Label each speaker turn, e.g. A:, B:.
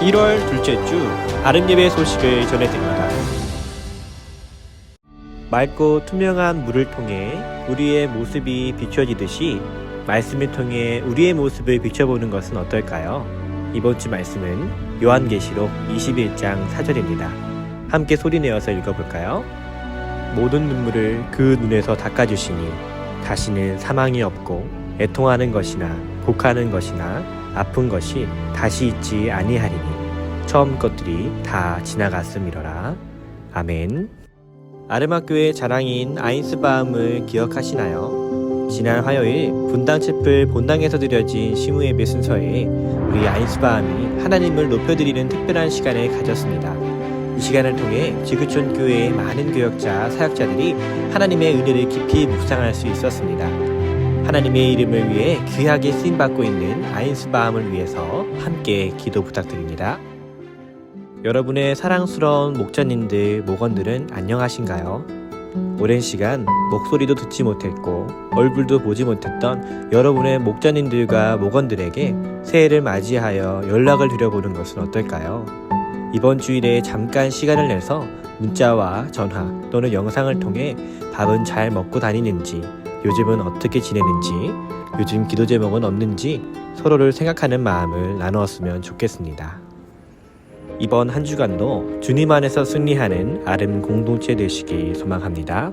A: 1월 둘째 주 아름 예배 소식을 전해드립니다. 맑고 투명한 물을 통해 우리의 모습이 비춰지듯이 말씀을 통해 우리의 모습을 비춰보는 것은 어떨까요? 이번 주 말씀은 요한계시록 21장 4절입니다. 함께 소리내어서 읽어볼까요? 모든 눈물을 그 눈에서 닦아주시니 다시는 사망이 없고 애통하는 것이나 곡하는 것이나 아픈 것이 다시 있지 아니하리니 처음 것들이 다 지나갔음이로라. 아멘. 아르마교의 자랑인 아인스바움을 기억하시나요? 지난 화요일 분당 채플 본당에서 드려진 시무예배 순서에 우리 아인스바움이 하나님을 높여드리는 특별한 시간을 가졌습니다. 이 시간을 통해 지구촌 교회의 많은 교역자, 사역자들이 하나님의 은혜를 깊이 묵상할 수 있었습니다. 하나님의 이름을 위해 귀하게 쓰임 받고 있는 아인스바움을 위해서 함께 기도 부탁드립니다. 여러분의 사랑스러운 목자님들, 목원들은 안녕하신가요? 오랜 시간 목소리도 듣지 못했고 얼굴도 보지 못했던 여러분의 목자님들과 목원들에게 새해를 맞이하여 연락을 드려보는 것은 어떨까요? 이번 주일에 잠깐 시간을 내서 문자와 전화 또는 영상을 통해 밥은 잘 먹고 다니는지 요즘은 어떻게 지내는지 요즘 기도 제목은 없는지 서로를 생각하는 마음을 나누었으면 좋겠습니다. 이번 한 주간도 주님 안에서 승리하는 아름 공동체 되시길 소망합니다.